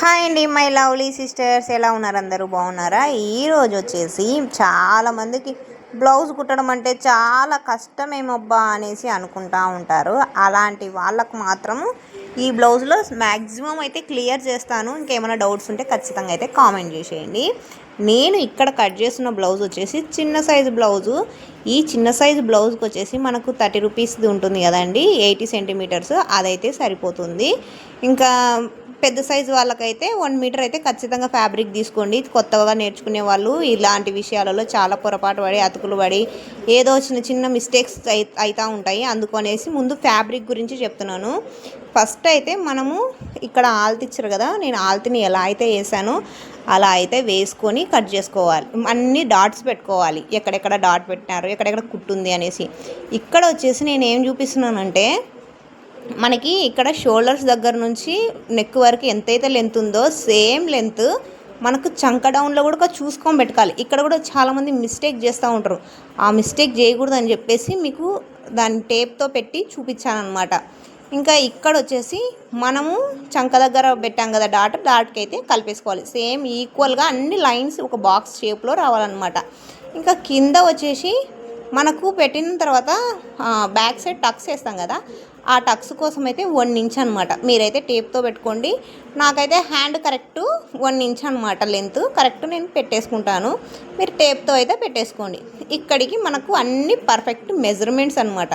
Hi అండి my lovely sisters. ఎలా ఉన్నారు అందరూ? బాగున్నారా? ఈరోజు వచ్చేసి చాలా మందికి బ్లౌజ్ కుట్టడం అంటే చాలా కష్టమేమబ్బా అనేసి అనుకుంటా ఉంటారు. అలాంటి వాళ్ళకు మాత్రము ఈ బ్లౌజ్లో మ్యాక్సిమం అయితే క్లియర్ చేస్తాను. ఇంకేమైనా డౌట్స్ ఉంటే ఖచ్చితంగా అయితే కామెంట్ చేసేయండి. నేను ఇక్కడ కట్ చేస్తున్న బ్లౌజ్ వచ్చేసి చిన్న సైజు బ్లౌజు. ఈ చిన్న సైజు బ్లౌజ్కి వచ్చేసి మనకు థర్టీ రూపీస్ది ఉంటుంది కదండి ఎయిటీ సెంటీమీటర్స్. అదైతే సరిపోతుంది. ఇంకా పెద్ద సైజు వాళ్ళకైతే వన్ మీటర్ అయితే ఖచ్చితంగా ఫ్యాబ్రిక్ తీసుకోండి. కొత్తగా నేర్చుకునే వాళ్ళు ఇలాంటి విషయాలలో చాలా పొరపాటు పడి అతుకులు పడి ఏదో చిన్న చిన్న మిస్టేక్స్ అయి అవుతూ ఉంటాయి. అందుకనేసి ముందు ఫ్యాబ్రిక్ గురించి చెప్తున్నాను. ఫస్ట్ అయితే మనము ఇక్కడ ఆల్తి ఇచ్చారు కదా నేను ఆల్తిని ఎలా అయితే వేసానో అలా అయితే వేసుకొని కట్ చేసుకోవాలి. అన్ని డాట్స్ పెట్టుకోవాలి. ఎక్కడెక్కడ డాట్ పెట్టినారు ఎక్కడెక్కడ కుట్టుంది అనేసి. ఇక్కడ వచ్చేసి నేను ఏం చూపిస్తున్నానంటే మనకి ఇక్కడ షోల్డర్స్ దగ్గర నుంచి నెక్ వరకు ఎంతైతే లెంత్ ఉందో సేమ్ లెంత్ మనకు చంక డౌన్లో కూడా చూసుకొని పెట్టుకోవాలి. ఇక్కడ కూడా చాలామంది మిస్టేక్ చేస్తూ ఉంటారు. ఆ మిస్టేక్ చేయకూడదు అని చెప్పేసి మీకు దాని టేప్తో పెట్టి చూపించాను అనమాట ఇంకా ఇక్కడ వచ్చేసి మనము చంక దగ్గర పెట్టాం కదా డాట్ డాట్కి అయితే కలిపేసుకోవాలి. సేమ్ ఈక్వల్గా అన్ని లైన్స్ ఒక బాక్స్ షేప్లో రావాలన్నమాట. ఇంకా కింద వచ్చేసి మనకు పెట్టిన తర్వాత బ్యాక్ సైడ్ టక్స్ వేస్తాం కదా ఆ టక్స్ కోసం అయితే వన్ ఇంచ్ అనమాట మీరైతే టేప్తో పెట్టుకోండి. నాకైతే హ్యాండ్ కరెక్ట్ వన్ ఇంచ్ అనమాట లెంత్ కరెక్ట్ నేను పెట్టేసుకుంటాను. మీరు టేప్తో అయితే పెట్టేసుకోండి. ఇక్కడికి మనకు అన్ని పర్ఫెక్ట్ మెజర్మెంట్స్ అనమాట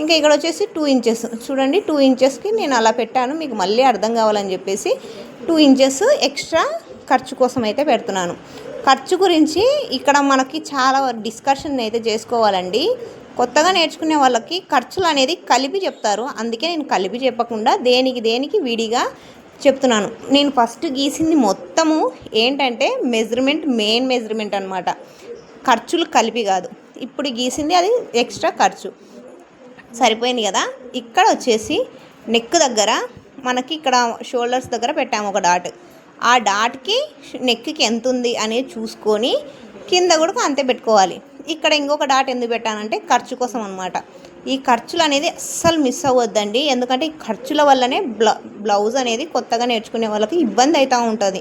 ఇంకా ఇక్కడ వచ్చేసి టూ ఇంచెస్ చూడండి టూ ఇంచెస్కి నేను అలా పెట్టాను. మీకు మళ్ళీ అర్థం కావాలని చెప్పేసి టూ ఇంచెస్ ఎక్స్ట్రా ఖర్చు కోసం అయితే పెడుతున్నాను. ఖర్చు గురించి ఇక్కడ మనకి చాలా డిస్కషన్ అయితే చేసుకోవాలండి. కొత్తగా నేర్చుకునే వాళ్ళకి ఖర్చులు అనేది కలిపి చెప్తారు. అందుకే నేను కలిపి చెప్పకుండా దేనికి దేనికి విడిగా చెప్తున్నాను. నేను ఫస్ట్ గీసింది మొత్తము ఏంటంటే మెజర్మెంట్ మెయిన్ మెజర్మెంట్ అనమాట ఖర్చులు కలిపి కాదు. ఇప్పుడు గీసింది అది ఎక్స్ట్రా ఖర్చు. సరిపోయింది కదా? ఇక్కడ వచ్చేసి నెక్ దగ్గర మనకి ఇక్కడ షోల్డర్స్ దగ్గర పెట్టాము ఒక డాట్ ఆ డాట్కి నెక్కి ఎంత ఉంది అనేది చూసుకొని కింద కూడా అంతే పెట్టుకోవాలి. ఇక్కడ ఇంకొక డాట్ ఎందుకు పెట్టానంటే ఖర్చు కోసం అనమాట ఈ ఖర్చులు అనేది అస్సలు మిస్ అవ్వద్దండి. ఎందుకంటే ఈ ఖర్చుల వల్లనే బ్లౌ బ్లౌజ్ అనేది కొత్తగా నేర్చుకునే వాళ్ళకి ఇబ్బంది అవుతూ ఉంటుంది.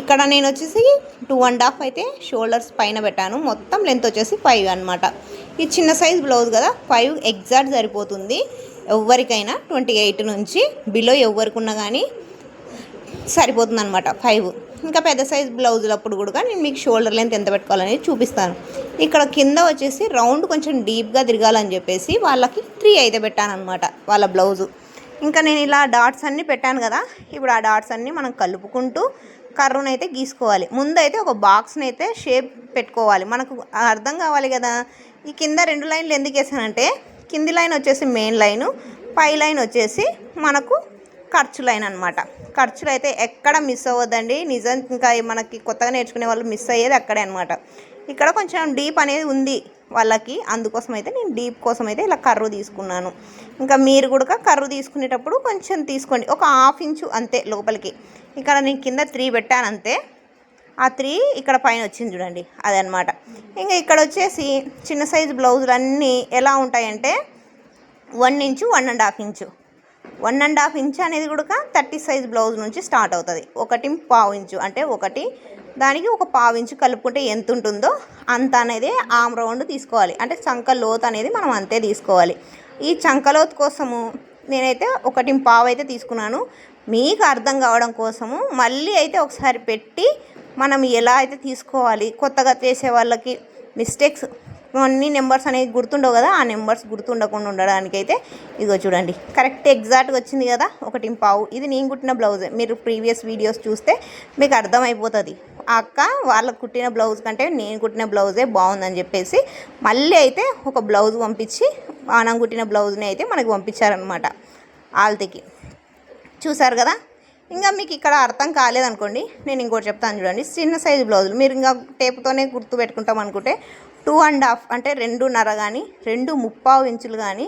ఇక్కడ నేను వచ్చేసి టూ అండ్ హాఫ్ అయితే షోల్డర్స్ పైన పెట్టాను. మొత్తం లెంత్ వచ్చేసి ఫైవ్ అనమాట ఈ చిన్న సైజ్ బ్లౌజ్ కదా ఫైవ్ ఎగ్జాక్ట్ సరిపోతుంది. ఎవరికైనా ట్వంటీ ఎయిట్ నుంచి బిలో ఎవరికి ఉన్నా కానీ సరిపోతుంది అనమాట ఫైవ్ ఇంకా పెద్ద సైజ్ బ్లౌజులప్పుడు కూడా నేను మీకు షోల్డర్ లెంత్ ఎంత పెట్టుకోవాలనేది చూపిస్తాను. ఇక్కడ కింద వచ్చేసి రౌండ్ కొంచెం డీప్గా తిరగాలని చెప్పేసి వాళ్ళకి త్రీ అయితే పెట్టాను అనమాట వాళ్ళ బ్లౌజు ఇంకా నేను ఇలా డాట్స్ అన్నీ పెట్టాను కదా ఇప్పుడు ఆ డాట్స్ అన్నీ మనం కలుపుకుంటూ కర్రను అయితే గీసుకోవాలి. ముందైతే ఒక బాక్స్ని అయితే షేప్ పెట్టుకోవాలి. మనకు అర్థం కావాలి కదా ఈ కింద రెండు లైన్లు ఎందుకు వేసానంటే కింది లైన్ వచ్చేసి మెయిన్ లైను పై లైన్ వచ్చేసి మనకు ఖర్చు లైన్ అనమాట ఖర్చులు అయితే ఎక్కడ మిస్ అవ్వద్దండి. నిజం ఇంకా మనకి కొత్తగా నేర్చుకునే వాళ్ళు మిస్ అయ్యేది అక్కడే అనమాట ఇక్కడ కొంచెం డీప్ అనేది ఉంది వాళ్ళకి. అందుకోసం అయితే నేను డీప్ కోసం అయితే ఇలా కర్రు తీసుకున్నాను. ఇంకా మీరు కూడా కర్రు తీసుకునేటప్పుడు కొంచెం తీసుకోండి. ఒక హాఫ్ ఇంచు అంతే లోపలికి. ఇక్కడ నేను కింద త్రీ పెట్టాను అంతే. ఆ త్రీ ఇక్కడ పైన వచ్చింది చూడండి. అదనమాట ఇంకా ఇక్కడ వచ్చేసి చిన్న సైజు బ్లౌజులు అన్నీ ఎలా ఉంటాయంటే one inch one and half inch one and half inch అనేది కూడా థర్టీ సైజ్ బ్లౌజ్ నుంచి స్టార్ట్ అవుతుంది. ఒకటి పావు ఇంచు అంటే ఒకటి. దానికి ఒక పావు ఇంచు కలుపుకుంటే ఎంత ఉంటుందో అంత అనేది ఆమ్ రౌండ్ తీసుకోవాలి. అంటే చంక లోతు అనేది మనం అంతే తీసుకోవాలి. ఈ చంక లోతు కోసము నేనైతే ఒకటి పావు అయితే తీసుకున్నాను. మీకు అర్థం కావడం కోసము మళ్ళీ అయితే ఒకసారి పెట్టి మనం ఎలా అయితే తీసుకోవాలి కొత్తగా చేసే వాళ్ళకి మిస్టేక్స్ అన్ని నెంబర్స్ అనేవి గుర్తుండవు కదా? ఆ నెంబర్స్ గుర్తుండకుండా ఉండడానికైతే ఇదిగో చూడండి. కరెక్ట్ ఎగ్జాక్ట్గా వచ్చింది కదా? ఒకటి పావు. ఇది నేను కుట్టిన బ్లౌజే. మీరు ప్రీవియస్ వీడియోస్ చూస్తే మీకు అర్థమైపోతుంది. ఆ అక్క వాళ్ళకు కుట్టిన బ్లౌజ్ కంటే నేను కుట్టిన బ్లౌజే బాగుందని చెప్పేసి మళ్ళీ అయితే ఒక బ్లౌజ్ పంపించి మనం కుట్టిన బ్లౌజ్ని అయితే మనకి పంపించారనమాట ఆల్తికి. చూసారు కదా? ఇంకా మీకు ఇక్కడ అర్థం కాలేదనుకోండి నేను ఇంకోటి చెప్తాను చూడండి. చిన్న సైజు బ్లౌజులు. మీరు ఇంకా టేప్తోనే గుర్తు పెట్టుకుంటాం అనుకుంటే టూ అండ్ హాఫ్ అంటే రెండున్నర కానీ రెండు ముప్పావు ఇంచులు కానీ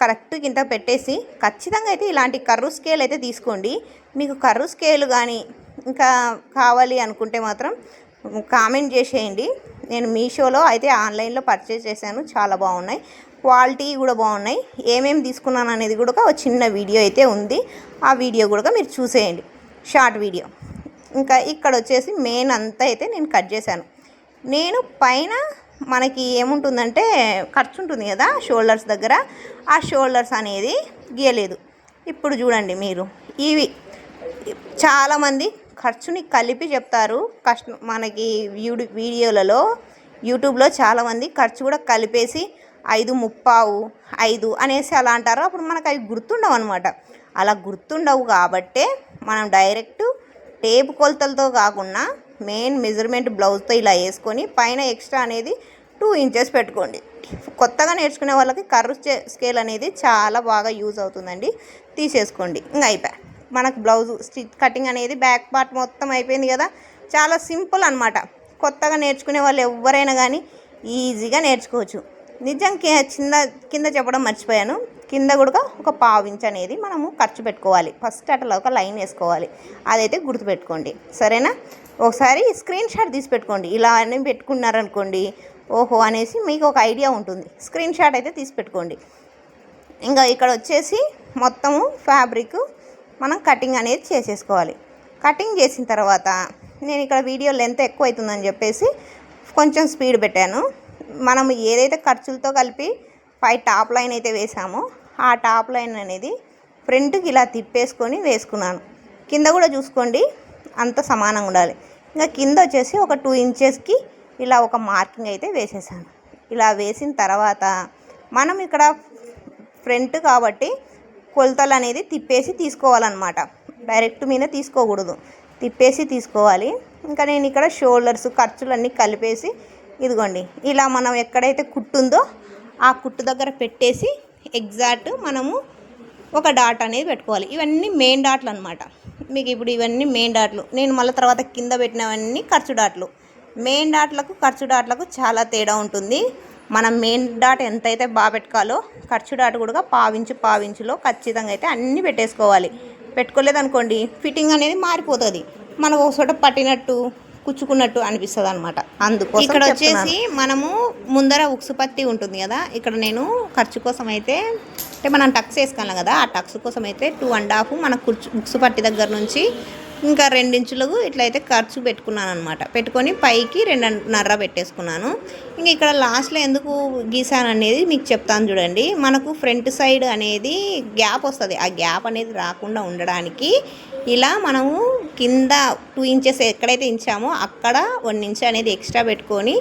కరెక్ట్ కింద పెట్టేసి ఖచ్చితంగా అయితే ఇలాంటి కర్రు స్కేల్ అయితే తీసుకోండి. మీకు కర్రు స్కేల్ కానీ ఇంకా కావాలి అనుకుంటే మాత్రం కామెంట్ చేసేయండి. నేను మీషోలో అయితే ఆన్లైన్లో పర్చేస్ చేశాను. చాలా బాగున్నాయి. క్వాలిటీ కూడా బాగున్నాయి. ఏమేమి తీసుకున్నాను అనేది కూడా ఒక చిన్న వీడియో అయితే ఉంది. ఆ వీడియో కూడా మీరు చూసేయండి. షార్ట్ వీడియో ఇంకా ఇక్కడ వచ్చేసి మెయిన్ అంతా అయితే నేను కట్ చేశాను. నేను పైన మనకి ఏముంటుందంటే ఖర్చు ఉంటుంది కదా షోల్డర్స్ దగ్గర. ఆ షోల్డర్స్ అనేది గీయలేదు. ఇప్పుడు చూడండి మీరు. ఇవి చాలామంది ఖర్చుని కలిపి చెప్తారు. కష్ట మనకి వీడి వీడియోలలో యూట్యూబ్లో చాలామంది ఖర్చు కూడా కలిపేసి ఐదు ముప్పావు ఐదు అనేసి అలా అంటారు. అప్పుడు మనకు అవి గుర్తుండవు అనమాట అలా గుర్తుండవు కాబట్టే మనం డైరెక్ట్ టేపు కొలతలతో కాకుండా మెయిన్ మెజర్మెంట్ బ్లౌజ్తో ఇలా వేసుకొని పైన ఎక్స్ట్రా అనేది టూ ఇంచెస్ పెట్టుకోండి. కొత్తగా నేర్చుకునే వాళ్ళకి కర్వ్ స్కేల్ అనేది చాలా బాగా యూజ్ అవుతుందండి. తీసేసుకోండి. ఇంకా అయిపోయి మనకు బ్లౌజ్ స్టిచ్ కటింగ్ అనేది బ్యాక్ పార్ట్ మొత్తం అయిపోయింది కదా. చాలా సింపుల్ అనమాట కొత్తగా నేర్చుకునే వాళ్ళు ఎవరైనా కానీ ఈజీగా నేర్చుకోవచ్చు. నిజం కింద చిన్న కింద చెప్పడం మర్చిపోయాను. కింద కూడా ఒక పావు ఇంచ్ అనేది మనము ఖర్చు పెట్టుకోవాలి. ఫస్ట్ అట్లా ఒక లైన్ వేసుకోవాలి. అదైతే గుర్తుపెట్టుకోండి. సరేనా? ఒకసారి స్క్రీన్ షాట్ తీసి పెట్టుకోండి. ఇలా అని పెట్టుకున్నారనుకోండి ఓహో అనేసి మీకు ఒక ఐడియా ఉంటుంది. స్క్రీన్ షాట్ అయితే తీసి పెట్టుకోండి. ఇంకా ఇక్కడ వచ్చేసి మొత్తము ఫ్యాబ్రిక్ మనం కటింగ్ అనేది చేసేసుకోవాలి. కటింగ్ చేసిన తర్వాత నేను ఇక్కడ వీడియో లెంత్ ఎక్కువ అవుతుందని చెప్పేసి కొంచెం స్పీడ్ పెట్టాను. మనం ఏదైతే ఖర్చులతో కలిపి పై టాప్ లైన్ అయితే వేసామో ఆ టాప్ లైన్ అనేది ఫ్రంట్కి ఇలా తిప్పేసుకొని వేసుకున్నాను. కింద కూడా చూసుకోండి. అంత సమానంగా ఉండాలి. ఇంకా కింద వచ్చేసి ఒక టూ ఇంచెస్కి ఇలా ఒక మార్కింగ్ అయితే వేసేసాను. ఇలా వేసిన తర్వాత మనం ఇక్కడ ఫ్రంట్ కాబట్టి కొలతలు అనేది తిప్పేసి తీసుకోవాలన్నమాట. డైరెక్ట్ మీద తీసుకోకూడదు. తిప్పేసి తీసుకోవాలి. ఇంకా నేను ఇక్కడ షోల్డర్స్ ఖర్చులన్నీ కలిపేసి ఇదిగోండి. ఇలా మనం ఎక్కడైతే కుట్టు ఉందో ఆ కుట్టు దగ్గర పెట్టేసి ఎగ్జాక్ట్ మనము ఒక డాట్ అనేది పెట్టుకోవాలి. ఇవన్నీ మెయిన్ డాట్లు అనమాట మీకు ఇప్పుడు ఇవన్నీ మెయిన్ డాట్లు. నేను మళ్ళీ తర్వాత కింద పెట్టినవన్నీ ఖర్చు డాట్లు. మెయిన్ డాట్లకు ఖర్చు డాట్లకు చాలా తేడా ఉంటుంది. మనం మెయిన్ డాట్ ఎంతైతే బాగా పెట్టుకోవాలో ఖర్చు డాట్ కూడా పావించు పావించులో ఖచ్చితంగా అయితే అన్నీ పెట్టేసుకోవాలి. పెట్టుకోలేదనుకోండి ఫిట్టింగ్ అనేది మారిపోతుంది. మనకు ఒక చోట పట్టినట్టు కుచ్చుకున్నట్టు అనిపిస్తుంది అనమాట అందుకోసం ఇక్కడ వచ్చేసి మనము ముందర ఉక్సు పత్తి ఉంటుంది కదా ఇక్కడ నేను ఖర్చు కోసం అయితే అంటే మనం టక్స్ వేసుకోవాలి కదా ఆ టక్స్ కోసం అయితే టూ అండ్ హాఫ్ మన కుర్చు ఉక్సు పత్తి దగ్గర నుంచి ఇంకా రెండించులు ఇట్లయితే ఖర్చు పెట్టుకున్నాను అనమాట పెట్టుకొని పైకి రెండున్నర పెట్టేసుకున్నాను. ఇంక ఇక్కడ లాస్ట్లో ఎందుకు గీసాను అనేది మీకు చెప్తాను చూడండి. మనకు ఫ్రంట్ సైడ్ అనేది గ్యాప్ వస్తుంది. ఆ గ్యాప్ అనేది రాకుండా ఉండడానికి ఇలా మనము కింద టూ ఇంచెస్ ఎక్కడైతే ఇంచామో అక్కడ వన్ ఇంచ్ అనేది ఎక్స్ట్రా పెట్టుకొని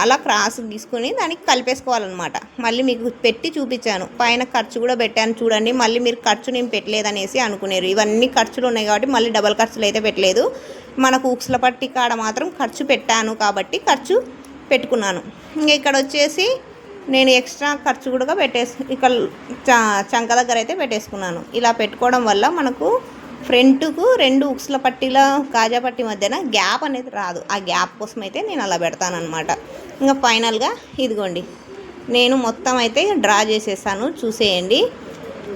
అలా క్రాస్ తీసుకుని దానికి కలిపేసుకోవాలన్నమాట. మళ్ళీ మీకు పెట్టి చూపించాను. పైన ఖర్చు కూడా పెట్టాను చూడండి. మళ్ళీ మీరు ఖర్చు నేను పెట్టలేదనేసి అనుకునేరు. ఇవన్నీ ఖర్చులు ఉన్నాయి కాబట్టి మళ్ళీ డబల్ ఖర్చులు అయితే పెట్టలేదు. మనకు ఉక్సుల పట్టి కాడ మాత్రం ఖర్చు పెట్టాను కాబట్టి ఖర్చు పెట్టుకున్నాను. ఇంకా ఇక్కడ వచ్చేసి నేను ఎక్స్ట్రా ఖర్చు కూడా పెట్టేసి ఇక్కడ చ- చంక దగ్గర అయితే పెట్టేసుకున్నాను. ఇలా పెట్టుకోవడం వల్ల మనకు ఫ్రంట్కు రెండు ఉక్స్ల పట్టీల కాజా పట్టి మధ్యన గ్యాప్ అనేది రాదు. ఆ గ్యాప్ కోసం అయితే నేను అలా పెడతాను ఇంకా ఫైనల్గా ఇదిగోండి. నేను మొత్తం అయితే డ్రా చేసేసాను. చూసేయండి.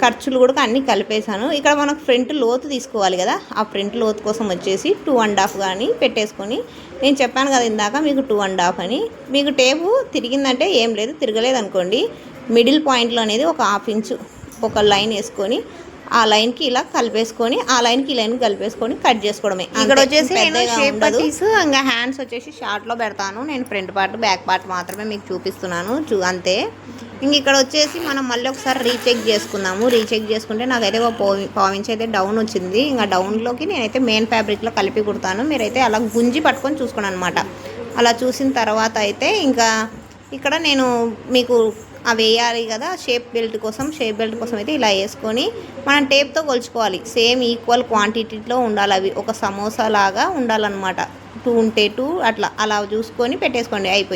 ఖర్చులు కూడా అన్నీ కలిపేశాను. ఇక్కడ మనకు ఫ్రంట్ లోతు తీసుకోవాలి కదా. ఆ ఫ్రంట్ లోతు కోసం వచ్చేసి టూ అండ్ హాఫ్ కానీ పెట్టేసుకొని నేను చెప్పాను కదా ఇందాక మీకు టూ అండ్ హాఫ్ అని. మీకు టేపు తిరిగిందంటే ఏం లేదు తిరగలేదు అనుకోండి. మిడిల్ పాయింట్లో అనేది ఒక హాఫ్ ఇంచు ఒక లైన్ వేసుకొని ఆ లైన్కి ఇలా కలిపేసుకొని ఆ లైన్కి ఈ లైన్ కలిపేసుకొని కట్ చేసుకోవడమే. ఇక్కడ వచ్చేసి నేను షేప్ పట్టీస్ ఇంకా హ్యాండ్స్ వచ్చేసి షార్ట్లో పెడతాను. నేను ఫ్రంట్ పార్ట్ బ్యాక్ పార్ట్ మాత్రమే మీకు చూపిస్తున్నాను. చూ అంతే. ఇంక ఇక్కడ వచ్చేసి మనం మళ్ళీ ఒకసారి రీచెక్ చేసుకుందాము. రీచెక్ చేసుకుంటే నాకైతే ఒక పావు పావించి అయితే డౌన్ వచ్చింది. ఇంకా డౌన్లోకి నేనైతే మెయిన్ ఫ్యాబ్రిక్లో కలిపి కుడతాను. మీరైతే అలా గుంజి పట్టుకొని చూసుకోండి అనమాట అలా చూసిన తర్వాత అయితే ఇంకా ఇక్కడ నేను మీకు అవి వేయాలి కదా షేప్ బెల్ట్ కోసం షేప్ బెల్ట్ కోసం అయితే ఇలా వేసుకొని మనం టేప్తో కొలుచుకోవాలి. సేమ్ ఈక్వల్ క్వాంటిటీలో ఉండాలి అవి. ఒక సమోసా లాగా ఉండాలన్నమాట. టూ ఉంటే టూ అట్లా. అలా చూసుకొని పెట్టేసుకోండి. అయిపోయింది.